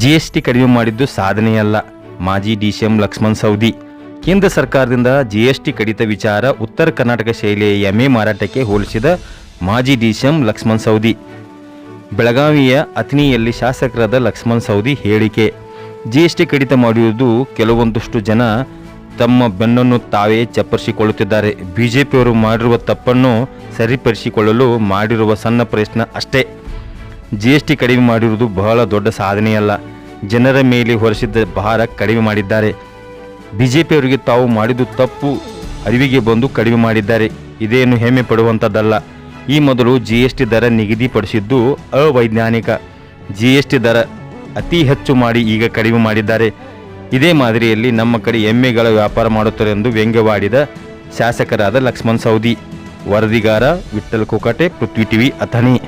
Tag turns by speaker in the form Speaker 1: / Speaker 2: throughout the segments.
Speaker 1: GST ಕಡಿಮೆ ಮಾಡಿದ್ದು ಸಾಧನೆಯಲ್ಲ. ಮಾಜಿ ಡಿಸಿಎಂ ಲಕ್ಷ್ಮಣ್ ಸೌದಿ. ಕೇಂದ್ರ ಸರ್ಕಾರದಿಂದ ಜಿಎಸ್ಟಿ ಕಡಿತ ವಿಚಾರ ಉತ್ತರ ಕರ್ನಾಟಕ ಶೈಲಿಯ ಎಮ್ಮೆ ಮಾರಾಟಕ್ಕೆ ಹೋಲಿಸಿದ ಮಾಜಿ ಡಿಸಿಎಂ ಲಕ್ಷ್ಮಣ್ ಸೌದಿ. ಬೆಳಗಾವಿಯ ಅತ್ನಿಯಲ್ಲಿ ಶಾಸಕರಾದ ಲಕ್ಷ್ಮಣ್ ಸೌದಿ ಹೇಳಿಕೆ. ಜಿಎಸ್ಟಿ ಕಡಿತ ಮಾಡುವುದು ಕೆಲವೊಂದಷ್ಟು ಜನ ತಮ್ಮ ಬೆನ್ನನ್ನು ತಾವೇ ಚಪ್ಪರಿಸಿಕೊಳ್ಳುತ್ತಿದ್ದಾರೆ. ಬಿಜೆಪಿಯವರು ಮಾಡಿರುವ ತಪ್ಪನ್ನು ಸರಿಪಡಿಸಿಕೊಳ್ಳಲು ಮಾಡಿರುವ ಸಣ್ಣ ಪ್ರಯತ್ನ ಅಷ್ಟೇ. ಜಿಎಸ್ಟಿ ಕಡಿಮೆ ಮಾಡಿರುವುದು ಬಹಳ ದೊಡ್ಡ ಸಾಧನೆಯಲ್ಲ. ಜನರ ಮೇಲೆ ಹೊರಿಸಿದ್ದ ಭಾರ ಕಡಿಮೆ ಮಾಡಿದ್ದಾರೆ. ಬಿಜೆಪಿಯವರಿಗೆ ತಾವು ಮಾಡಿದ್ದು ತಪ್ಪು, ಅರಿವಿಗೆ ಬಂದು ಕಡಿಮೆ ಮಾಡಿದ್ದಾರೆ. ಇದೇನು ಹೆಮ್ಮೆ ಪಡುವಂಥದ್ದಲ್ಲ ಈ ಮೊದಲು ಜಿ ಎಸ್ ಟಿ ದರ ನಿಗದಿಪಡಿಸಿದ್ದು ಅವೈಜ್ಞಾನಿಕ. ಜಿ ಎಸ್ ಟಿ ದರ ಅತಿ ಹೆಚ್ಚು ಮಾಡಿ ಈಗ ಕಡಿಮೆ ಮಾಡಿದ್ದಾರೆ. ಇದೇ ಮಾದರಿಯಲ್ಲಿ ನಮ್ಮ ಕಡೆ ಎಮ್ಮೆಗಳ ವ್ಯಾಪಾರ ಮಾಡುತ್ತಾರೆ ಎಂದು ವ್ಯಂಗ್ಯವಾಡಿದ ಶಾಸಕರಾದ ಲಕ್ಷ್ಮಣ್ ಸೌದಿ. ವರದಿಗಾರ ವಿಠ್ಠಲ್ ಕೋಕಟೆ ಪೃಥ್ವಿ ಟಿವಿ, ಅಥಣಿ.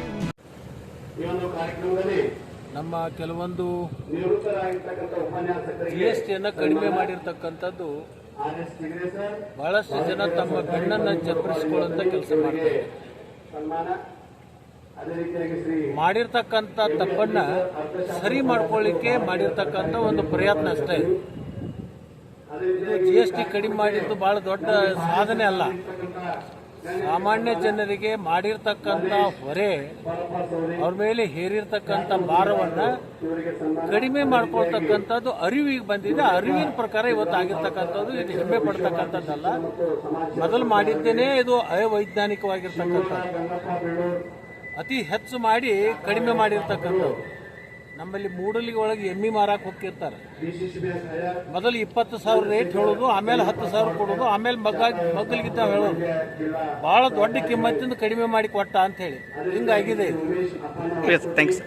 Speaker 2: ನಮ್ಮ ಕೆಲವೊಂದು ಜಿ ಎಸ್ ಟಿಯನ್ನು ಕಡಿಮೆ ಮಾಡಿರ್ತಕ್ಕಂಥದ್ದು ಬಹಳಷ್ಟು ಜನ ತಮ್ಮ ಬೆನ್ನನ್ನು ಚಪ್ಪರಿಸಿಕೊಳ್ಳುವಂಥ ಕೆಲಸ ಮಾಡ್ತಾರೆ. ಮಾಡಿರ್ತಕ್ಕಂಥ ತಪ್ಪನ್ನ ಸರಿ ಮಾಡ್ಕೊಳ್ಳಿಕ್ಕೆ ಮಾಡಿರ್ತಕ್ಕಂಥ ಒಂದು ಪ್ರಯತ್ನ ಅಷ್ಟೇ. ಜಿ ಎಸ್ ಟಿ ಕಡಿಮೆ ಮಾಡಿದ್ದು ಬಹಳ ದೊಡ್ಡ ಸಾಧನೆ ಅಲ್ಲ. ಸಾಮಾನ್ಯ ಜನರಿಗೆ ಮಾಡಿರ್ತಕ್ಕಂಥ ಹೊರೆ ಅವ್ರ ಮೇಲೆ ಹೇರಿರ್ತಕ್ಕಂಥ ಭಾರವನ್ನ ಕಡಿಮೆ ಮಾಡ್ಕೊಳ್ತಕ್ಕಂಥದ್ದು ಅರಿವಿಗೆ ಬಂದಿದೆ. ಅರಿವಿನ ಪ್ರಕಾರ ಇವತ್ತು ಆಗಿರ್ತಕ್ಕಂಥದ್ದು. ಇದು ಹೆಮ್ಮೆ ಪಡ್ತಕ್ಕಂಥದ್ದಲ್ಲ. ಮೊದಲು ಮಾಡಿದ್ದೇನೆ, ಇದು ಅವೈಜ್ಞಾನಿಕವಾಗಿರ್ತಕ್ಕಂಥದ್ದು. ಅತಿ ಹೆಚ್ಚು ಮಾಡಿ ಕಡಿಮೆ ಮಾಡಿರ್ತಕ್ಕಂಥದ್ದು. ನಮ್ಮಲ್ಲಿ ಮೂಡಲಿಗೆ ಒಳಗೆ ಎಮ್ಮಿ ಮಾರಕ್ಕೆ ಹೋಗ್ತಿರ್ತಾರೆ. ಮೊದಲು ಇಪ್ಪತ್ತು ಸಾವಿರ ರೇಟ್ ಹೇಳೋದು ಆಮೇಲೆ ಹತ್ತು ಸಾವಿರ ಕೊಡೋದು ಆಮೇಲೆ ಮಗ್ಗ ಮಗ್ಗಲಿಗಿದ್ದ ಹೇಳೋದು. ಭಾಳ ದೊಡ್ಡ ಕಿಮ್ಮತ್ತಿಂದ ಕಡಿಮೆ ಮಾಡಿ ಕೊಟ್ಟ ಅಂತ ಹೇಳಿ. ಹಿಂಗಾಗಿದೆ ಇದು.
Speaker 3: ಥ್ಯಾಂಕ್ಸ್